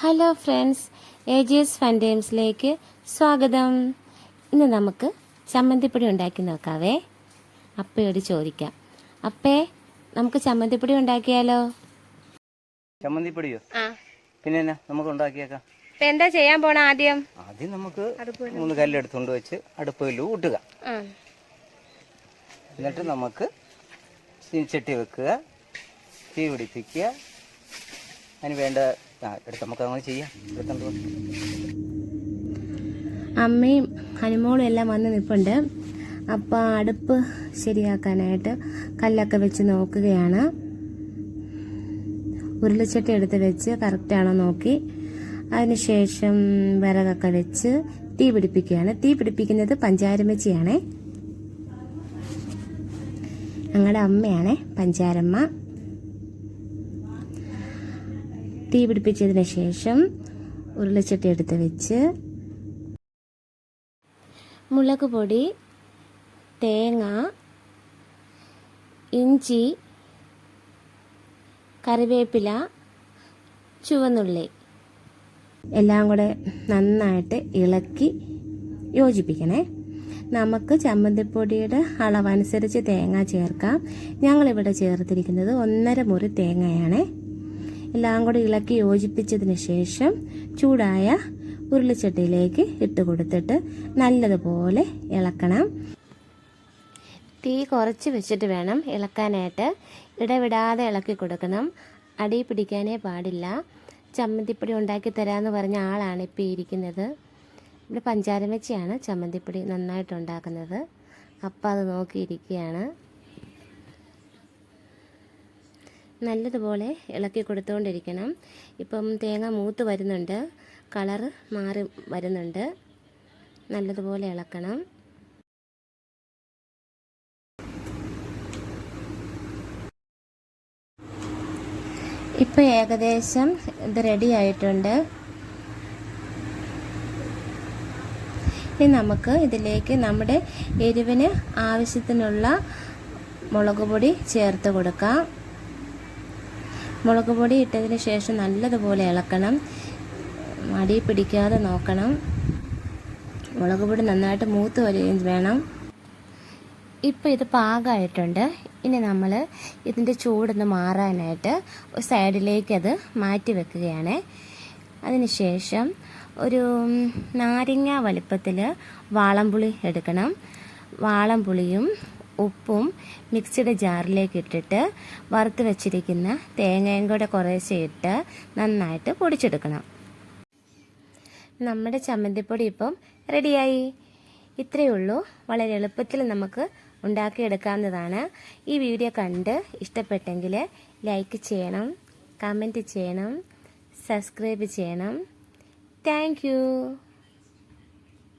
Hello friends A G S fun ടൈംസിലേക്ക് സ്വാഗതം. ഇന്ന് നമുക്ക് ചമ്മന്തിപ്പൊടി ഉണ്ടാക്കി നോക്കാവേ. അപ്പയോട് ചോദിക്കാം. അപ്പേ നമുക്ക് ചമ്മന്തിപ്പൊടി ഉണ്ടാക്കിയാലോ? ചമ്മന്തിപ്പൊടിയോ? ആ. പിന്നെ നമുക്ക് ഉണ്ടാക്കിയേക്കാം. ഇപ്പൊ എന്താ ചെയ്യാൻ പോണ ആദ്യം? ആദ്യം നമുക്ക് മൂന്ന് കല്ലെടുത്തുകൊണ്ട് വെച്ച് അടുപ്പിൽ ഊട്ടുക. എന്നിട്ട് നമുക്ക് ചട്ടി വെക്കുക തീ പിടിപ്പിക്കുക. അതിന് വേണ്ട എടുത്ത് നമുക്ക് അങ്ങനെ ചെയ്യാം. അമ്മയും ഹനുമോളും എല്ലാം വന്ന് നിൽപ്പുണ്ട്. അപ്പം അടുപ്പ് ശരിയാക്കാനായിട്ട് കല്ലൊക്കെ വെച്ച് നോക്കുകയാണ്. ഉരുളിച്ചട്ടി എടുത്ത് വെച്ച് കറക്റ്റാണോ നോക്കി. അതിനുശേഷം വിറകൊക്കെ വെച്ച് തീ പിടിപ്പിക്കുകയാണ്. തീ പിടിപ്പിക്കുന്നത് പഞ്ചാരമ്മച്ചിയാണേ. ഞങ്ങളുടെ അമ്മയാണേ പഞ്ചാരമ്മ. തീ പിടിപ്പിച്ചതിന് ശേഷം ഉരുളിച്ചട്ടി എടുത്ത് വെച്ച് മുളക് പൊടി തേങ്ങ ഇഞ്ചി കറിവേപ്പില ചുവന്നുള്ളി എല്ലാം കൂടെ നന്നായിട്ട് ഇളക്കി യോജിപ്പിക്കണേ. നമുക്ക് ചമ്മന്തിപ്പൊടിയുടെ അളവനുസരിച്ച് തേങ്ങ ചേർക്കാം. ഞങ്ങളിവിടെ ചേർത്തിരിക്കുന്നത് ഒന്നര മുറി തേങ്ങയാണ്. എല്ലാം കൂടെ ഇളക്കി യോജിപ്പിച്ചതിന് ശേഷം ചൂടായ ഉരുളിച്ചട്ടിയിലേക്ക് ഇട്ട് കൊടുത്തിട്ട് നല്ലതുപോലെ ഇളക്കണം. തീ കുറച്ച് വെച്ചിട്ട് വേണം ഇളക്കാനായിട്ട്. ഇടവിടാതെ ഇളക്കി കൊടുക്കണം. അടി പിടിക്കാനേ പാടില്ല. ചമ്മന്തിപ്പൊടി ഉണ്ടാക്കി തരാമെന്ന് പറഞ്ഞ ആളാണ് ഇപ്പോൾ ഇരിക്കുന്നത്. ഇവിടെ പഞ്ചാരം വെച്ചാണ് ചമ്മന്തിപ്പൊടി നന്നായിട്ട് ഉണ്ടാക്കുന്നത്. അപ്പം അത് നോക്കിയിരിക്കുകയാണ്. നല്ലതുപോലെ ഇളക്കി കൊടുത്തുകൊണ്ടിരിക്കണം ഇപ്പം തേങ്ങ മൂത്ത് വരുന്നുണ്ട്. കളറ് മാറി വരുന്നുണ്ട്. നല്ലതുപോലെ ഇളക്കണം. ഇപ്പം ഏകദേശം ഇത് റെഡി ആയിട്ടുണ്ട്. ഇനി നമുക്ക് ഇതിലേക്ക് നമ്മുടെ എരിവിന് ആവശ്യത്തിനുള്ള മുളക് പൊടി ചേർത്ത് കൊടുക്കാം. മുളക് പൊടി ഇട്ടതിന് ശേഷം നല്ലതുപോലെ ഇളക്കണം. അടി പിടിക്കാതെ നോക്കണം. മുളക് പൊടി നന്നായിട്ട് മൂത്ത് വരികയും വേണം. ഇപ്പോൾ ഇത് പാകമായിട്ടുണ്ട് ഇനി നമ്മൾ ഇതിന്റെ ചൂടൊന്ന് മാറാനായിട്ട് ഒരു സൈഡിലേക്ക് അത് മാറ്റി വെക്കുകയാണ്. അതിനുശേഷം ഒരു നാരങ്ങ വലിപ്പത്തിൽ വാളംപുളി എടുക്കണം. വാളംപുളിയും ഉപ്പും മിക്സിയുടെ ജാറിലേക്ക് ഇട്ടിട്ട് വറുത്ത് വെച്ചിരിക്കുന്ന തേങ്ങയും കൂടെ കുറേശ്ശെ ഇട്ട് നന്നായിട്ട് പൊടിച്ചെടുക്കണം. നമ്മുടെ ചമ്മന്തിപ്പൊടി ഇപ്പം റെഡിയായി. ഇത്രയേ ഉള്ളൂ. വളരെ എളുപ്പത്തിൽ നമുക്ക് ഉണ്ടാക്കിയെടുക്കാവുന്നതാണ്. ഈ വീഡിയോ കണ്ട് ഇഷ്ടപ്പെട്ടെങ്കിൽ ലൈക്ക് ചെയ്യണം കമന്റ് ചെയ്യണം സബ്സ്ക്രൈബ് ചെയ്യണം. താങ്ക്